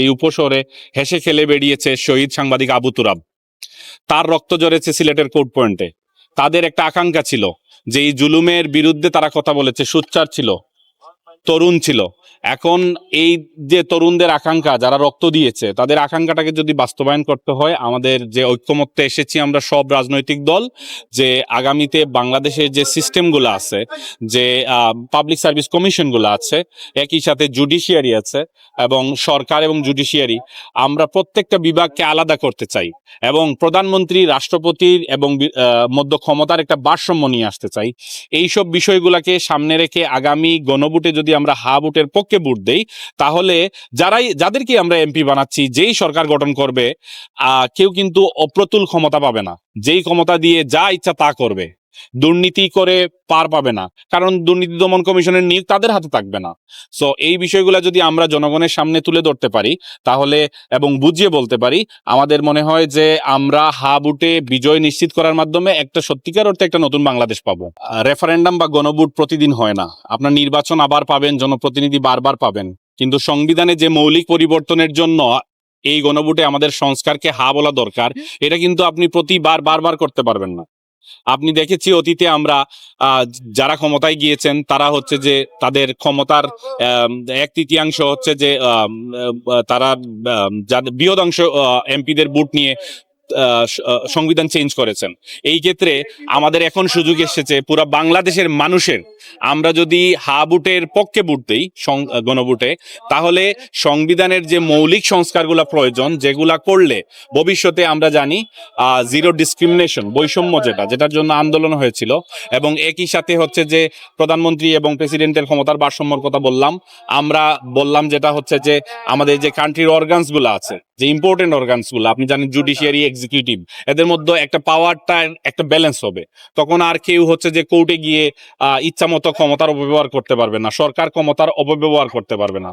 এই উপশহরে হেসে খেলে বেরিয়েছে শহীদ সাংবাদিক আবু তুরাব। তার রক্ত জড়েছে সিলেটের কোর্ট পয়েন্টে। তাদের একটা আকাঙ্ক্ষা ছিল যে এই জুলুমের বিরুদ্ধে তারা কথা বলেছে, সুচ্চার ছিল। তরুণ ছিল। এখন এই যে তরুণদের আকাঙ্ক্ষা, যারা রক্ত দিয়েছে, তাদের আকাঙ্ক্ষাটাকে যদি বাস্তবায়ন করতে হয়, আমাদের যে ঐক্যমত্যে এসেছি আমরা সব রাজনৈতিক দল, যে আগামীতে বাংলাদেশের যে সিস্টেমগুলো আছে, যে পাবলিক সার্ভিস কমিশনগুলো আছে, একই সাথে জুডিশিয়ারি আছে এবং সরকার এবং জুডিশিয়ারি, আমরা প্রত্যেকটা বিভাগকে আলাদা করতে চাই এবং প্রধানমন্ত্রী, রাষ্ট্রপতির এবং মধ্য ক্ষমতার একটা ভারসাম্য নিয়ে আসতে চাই। এইসব বিষয়গুলোকে সামনে রেখে আগামী গণভোটে যদি আমরা হা ভোটের পক্ষে ভোট দেই, তাহলে যারাই, যাদেরকে আমরা এমপি বানাচ্ছি, যেই সরকার গঠন করবে কেউ কিন্তু অপ্রতুল ক্ষমতা পাবে না। যেই ক্ষমতা দিয়ে যা ইচ্ছা তা করবে। দুর্নীতি করে পার পাবে না। কারণ দুর্নীতি দমন কমিশনের নিয়োগ তাদের হাতে থাকবে না। সো এই বিষয়গুলো যদি আমরা জনগণের সামনে তুলে ধরতে পারি তাহলে এবং বুঝিয়ে বলতে পারি আমাদের মনে হয় যে আমরা হা বুটে বিজয় নিশ্চিত করার মাধ্যমে একটা সত্যিকার অর্থে একটা নতুন বাংলাদেশ পাবো। রেফারেন্ডাম বা গণভোট প্রতিদিন হয় না। আপনার নির্বাচন আবার পাবেন জনপ্রতিনিধি বারবার পাবেন। কিন্তু সংবিধানে যে মৌলিক পরিবর্তনের জন্য এই গণভোটে আমাদের সংস্কারকে হা বলা দরকার এটা কিন্তু আপনি প্রতিবার বারবার করতে পারবেন না। আপনি দেখেছি অতীতে আমরা যারা ক্ষমতায় গিয়েছেন, তারা হচ্ছে যে তাদের ক্ষমতার এক তৃতীয়াংশ হচ্ছে যে তারা বৃহদাংশ এমপিদের বুট নিয়ে সংবিধান চেঞ্জ করেছেন। এই ক্ষেত্রে আমাদের এখন সুযোগ এসেছে পুরো বাংলাদেশের মানুষের। আমরা যদি হা বুটের পক্ষে বুট দিই গণভোটে, তাহলে সংবিধানের যে মৌলিক সংস্কারগুলো প্রয়োজন, যেগুলা করলে ভবিষ্যতে আমরা জানি জিরো ডিসক্রিমিনেশন বৈষম্য যেটা, যেটার জন্য আন্দোলন হয়েছিল। এবং একই সাথে হচ্ছে যে প্রধানমন্ত্রী এবং প্রেসিডেন্টের ক্ষমতার ভারসাম্যর কথা বললাম, আমরা বললাম যেটা হচ্ছে যে আমাদের যে কান্ট্রির অর্গানসগুলো আছে যে ইম্পর্টেন্ট অর্গানসগুলো, আপনি জানেন জুডিশিয়ারি এক্সিকিউটিভ এদের মধ্যে একটা পাওয়ারটা একটা ব্যালেন্স হবে। তখন আর কেউ হচ্ছে যে কোর্টে গিয়ে ইচ্ছা মতো ক্ষমতার অপব্যবহার করতে পারবে না, সরকার ক্ষমতার অপব্যবহার করতে পারবে না।